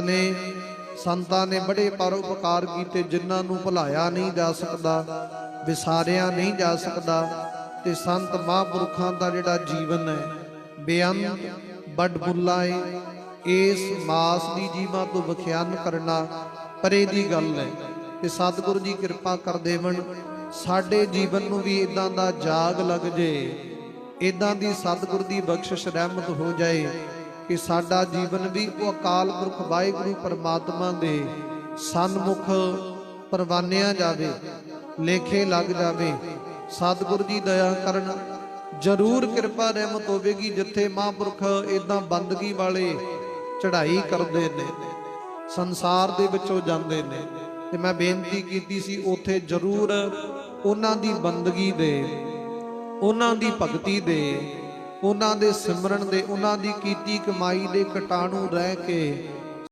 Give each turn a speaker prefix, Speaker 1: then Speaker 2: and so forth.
Speaker 1: ਕੀਤੀਆਂ ਨੇ, ਸੰਤਾਂ ਨੇ ਬੜੇ ਪਰਉਪਕਾਰ ਕੀਤੇ, ਜਿਨ੍ਹਾਂ ਨੂੰ ਭੁਲਾਇਆ ਨਹੀਂ ਜਾ ਸਕਦਾ, ਵਿਸਾਰਿਆ ਨਹੀਂ ਜਾ ਸਕਦਾ, ਤੇ ਸੰਤ ਮਹਾਂਪੁਰਖਾਂ ਦਾ ਜਿਹੜਾ ਜੀਵਨ ਹੈ, ਬੇਅੰਤ ਵੱਡ ਏ। ਇਸ ਮਾਸ ਦੀ ਜੀਵਾਂ ਤੋਂ ਵਿਖਿਆਨ ਕਰਨਾ ਪਰੇ ਦੀ ਗੱਲ ਹੈ। ਤੇ ਸਤਿਗੁਰੂ ਜੀ ਕਿਰਪਾ ਕਰ ਦੇਵਣ ਸਾਡੇ ਜੀਵਨ ਨੂੰ ਵੀ ਇਦਾਂ ਦਾ ਜਾਗ ਲੱਗ ਜੇ ਇਦਾਂ ਦੀ ਸਤਿਗੁਰ ਦੀ ਬਖਸ਼ਿਸ਼ ਰਹਿਮਤ ਹੋ ਜਾਏ। ਕਿ ਸਾਡਾ ਜੀਵਨ ਵੀ ਉਹ ਅਕਾਲ ਪੁਰਖ ਵਾਹਿਗੁਰੂ ਪਰਮਾਤਮਾ ਦੇ ਸਨਮੁਖ ਪਰਵਾਨਿਆ ਜਾਵੇ, ਲੇਖੇ ਲੱਗ ਜਾਵੇ। ਸਤਿਗੁਰ ਜੀ ਦਇਆ ਕਰਨ, ਜਰੂਰ ਕਿਰਪਾ ਰਹਿਮਤ ਹੋਵੇਗੀ ਜਿੱਥੇ ਮਹਾਂਪੁਰਖ ਇਦਾਂ ਬੰਦਗੀ ਵਾਲੇ ਚੜ੍ਹਾਈ ਕਰਦੇ ਨੇ, ਸੰਸਾਰ ਦੇ ਵਿੱਚੋਂ ਜਾਂਦੇ ਨੇ। ਤੇ ਮੈਂ ਬੇਨਤੀ ਕੀਤੀ ਸੀ, ਉੱਥੇ ਜਰੂਰ ਉਹਨਾਂ ਦੀ ਬੰਦਗੀ ਦੇ, ਉਹਨਾਂ ਦੀ ਭਗਤੀ ਦੇ ਉਹਨਾਂ ਦੇ ਸਿਮਰਨ ਦੇ ਉਹਨਾਂ ਦੀ ਕੀਤੀ ਕਮਾਈ ਦੇ ਕਟਾਣੂ ਰਹਿ ਕੇ